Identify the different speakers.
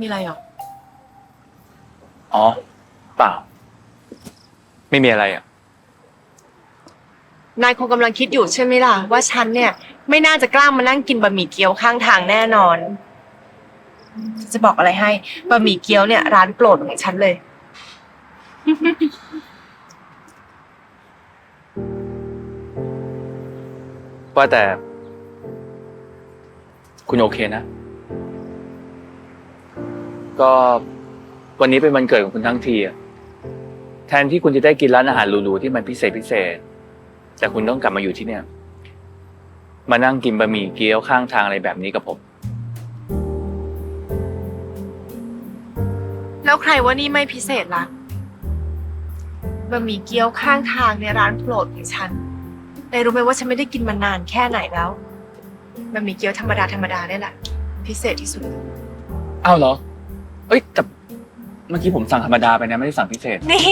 Speaker 1: มีอะไรหรอ
Speaker 2: อ๋อ เปล่า ไม่มีอะไรอะ
Speaker 1: นายคงกำลังคิดอยู่ใช่ไหมล่ะ ว่าฉันเนี่ย ไม่น่าจะกล้ามานั่งกินบะหมี่เกี๊ยวข้างทางแน่นอน จะบอกอะไรให้บะหมี่เกี๊ยวเนี่ย ร้านโปรดของฉันเลย
Speaker 2: ว่าแต่ คุณโอเคนะ ก็วันนี้เป็นวันเกิดของคุณทั้งทีอะแทนที่คุณจะได้กินร้านอาหารหรูๆที่มันพิเศษพิเศษ แต่คุณต้องกลับมาอยู่ที่เนี่ย มานั่งกินบะหมี่เกี๊ยวข้างทางอะไรแบบนี้กับผม
Speaker 1: แล้วใครว่านี่ไม่พิเศษล่ะบะหมี่เกี๊ยวข้างทางในร้านโปรดของฉันนายรู้ไหมว่าฉันไม่ได้กินมานานแค่ไหนแล้ว บะหมี่เกี๊ยวธรรมดาธรรมดาเนี่ยแหละ พิเศษที่สุด
Speaker 2: อ้าวเหรอ เอ้ยแต่เมื่อกี้ผมสั่งธรรมดาไปนะไม่ได้สั่งพิเศษ
Speaker 1: นี่